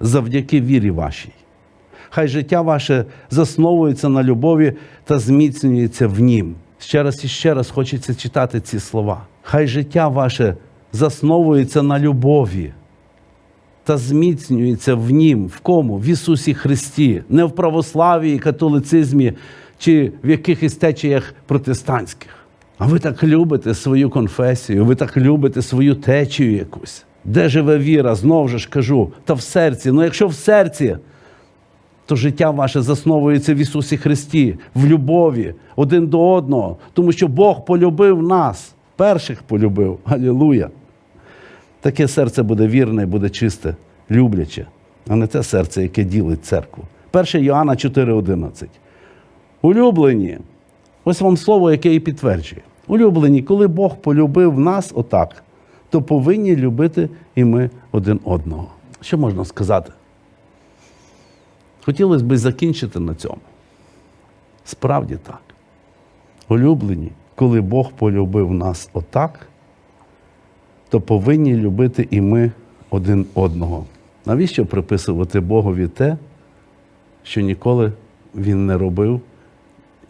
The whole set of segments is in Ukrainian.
завдяки вірі вашій. Хай життя ваше засновується на любові та зміцнюється в нім. Ще раз і ще раз хочеться читати ці слова. Хай життя ваше засновується на любові та зміцнюється в нім, в кому? В Ісусі Христі, не в православії, католицизмі чи в якихось течіях протестантських. А ви так любите свою конфесію, ви так любите свою течію якусь. Де живе віра? Знову ж кажу, та в серці. Ну якщо в серці, то життя ваше засновується в Ісусі Христі, в любові один до одного, тому що Бог полюбив нас, перших полюбив. Алілуя! Таке серце буде вірне, буде чисте, любляче, а не те серце, яке ділить церкву. 1 Йоанна 4,11. Улюблені, ось вам слово, яке і підтверджує. Улюблені, коли Бог полюбив нас отак, то повинні любити і ми один одного. Що можна сказати? Хотілося б закінчити на цьому. Справді так. Улюблені, коли Бог полюбив нас отак, то повинні любити і ми один одного. Навіщо приписувати Богові те, що ніколи Він не робив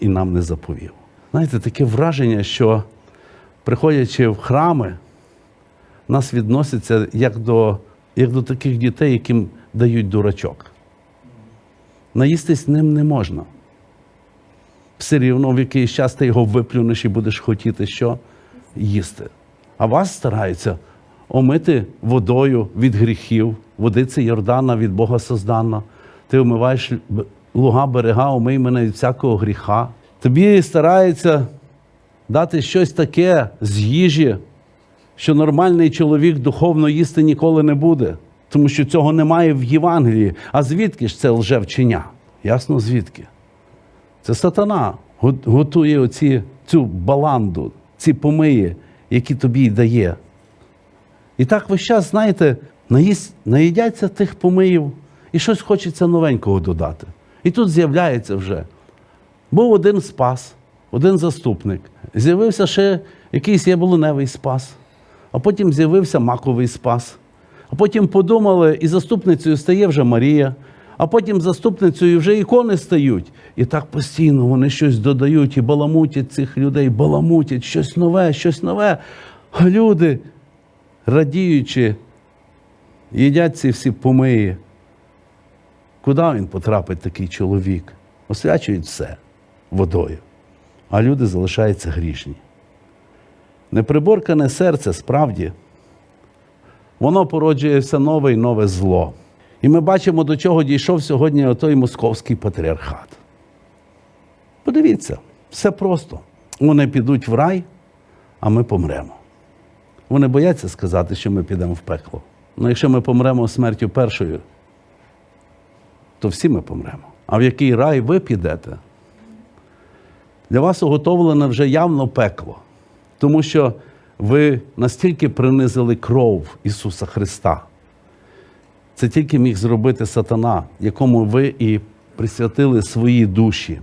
і нам не заповів? Знаєте, таке враження, що приходячи в храми, нас відносяться як до, як до таких дітей, яким дають дурачок. Наїстись ним не можна. Все рівно в якийсь час ти його виплюнеш і будеш хотіти що? Їсти. А вас стараються омити водою від гріхів, водиця Йордана від Бога создана. Ти омиваєш луга берега, омий мене від всякого гріха. Тобі стараються дати щось таке з їжі, що нормальний чоловік духовно їсти ніколи не буде, тому що цього немає в Євангелії. А звідки ж це лжевчення? Ясно звідки? Це сатана готує оці, цю баланду, ці помиї, які тобі й дає. І так весь час, знаєте, наїдяться тих помиїв, і щось хочеться новенького додати. І тут з'являється вже. Був один спас, один заступник. З'явився ще якийсь яблуневий спас, а потім з'явився маковий спас. А потім подумали, і заступницею стає вже Марія, а потім заступницею вже ікони стають. І так постійно вони щось додають і баламутять цих людей, баламутять щось нове, щось нове. А люди, радіючи, їдять ці всі помиї. Куди він потрапить такий чоловік? Освячують все водою, а люди залишаються грішні. Неприборкане серце справді, воно породжує все нове і нове зло. І ми бачимо, до чого дійшов сьогодні отой московський патріархат. Подивіться, все просто. Вони підуть в рай, а ми помремо. Вони бояться сказати, що ми підемо в пекло. Ну, якщо ми помремо смертю першою, то всі ми помремо. А в який рай ви підете? Для вас уготовлене вже явно пекло, тому що ви настільки принизили кров Ісуса Христа. Це тільки міг зробити сатана, якому ви і присвятили свої душі.